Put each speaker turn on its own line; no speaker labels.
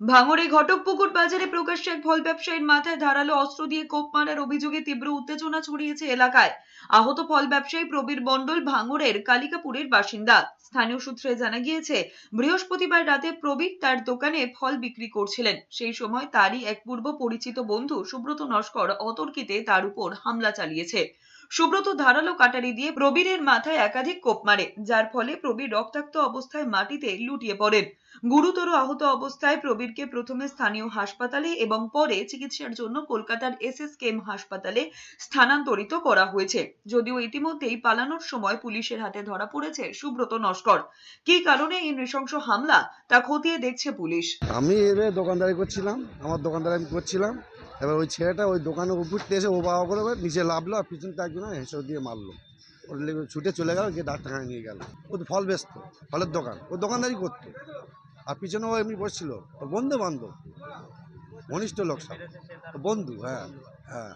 ভাঙড়ে ঘটকপুকুর বাজারে প্রকাশ্যে এক ফল ব্যবসায়ীর মাথায় ধারালো অস্ত্র দিয়ে কোপ মারার অভিযোগে তীব্র উত্তেজনা ছড়িয়েছে এলাকায়। আহত ফল ব্যবসায়ী প্রবীর মণ্ডল ভাঙড়ের কালিকাপুরের বাসিন্দা। স্থানীয় সূত্রে জানা গিয়েছে, বৃহস্পতিবার রাতে প্রবীর তার দোকানে ফল বিক্রি করছিলেন। সেই সময় তারই এক পূর্ব পরিচিত বন্ধু সুব্রত নস্কর অতর্কিতে তার উপর হামলা চালিয়েছে। সুব্রত ধারালো কাটারি দিয়ে প্রবীরের মাথায় একাধিক কোপ মারে, যার ফলে প্রবীর রক্তাক্ত অবস্থায় মাটিতে লুটিয়ে পড়েন। গুরুতর আহত অবস্থায় প্রবীরকে প্রথমে স্থানীয় হাসপাতালে এবং পরে চিকিৎসার জন্য কলকাতার এসএসকেএম হাসপাতালে স্থানান্তরিত করা হয়েছে। যদিও ইতিমধ্যেই পালানোর সময় পুলিশের হাতে ধরা পড়েছে সুব্রত নস্কর। কি কারণে এই নৃশংস হামলা তা খতিয়ে দেখছে পুলিশ?
আমি দোকানদারি করছিলাম, আমার দোকানদারি করছিলাম। এবার ওই ছেলেটা ওই দোকানে উপরতে এসে ও বাবা করে নিচে লাভলো আর পিছনটা একজন হেসে দিয়ে মারলো। ওর ছুটে চলে গেল, গিয়ে ডাক্তারখানায় নিয়ে গেল। ও তো ফল বেচত ফলের দোকান, ও দোকানদারি করতো। আর পিছনে ও এমনি বসছিল, ওর বন্ধু বান্ধব ঘনিষ্ঠ লোক সব বন্ধু হ্যাঁ হ্যাঁ।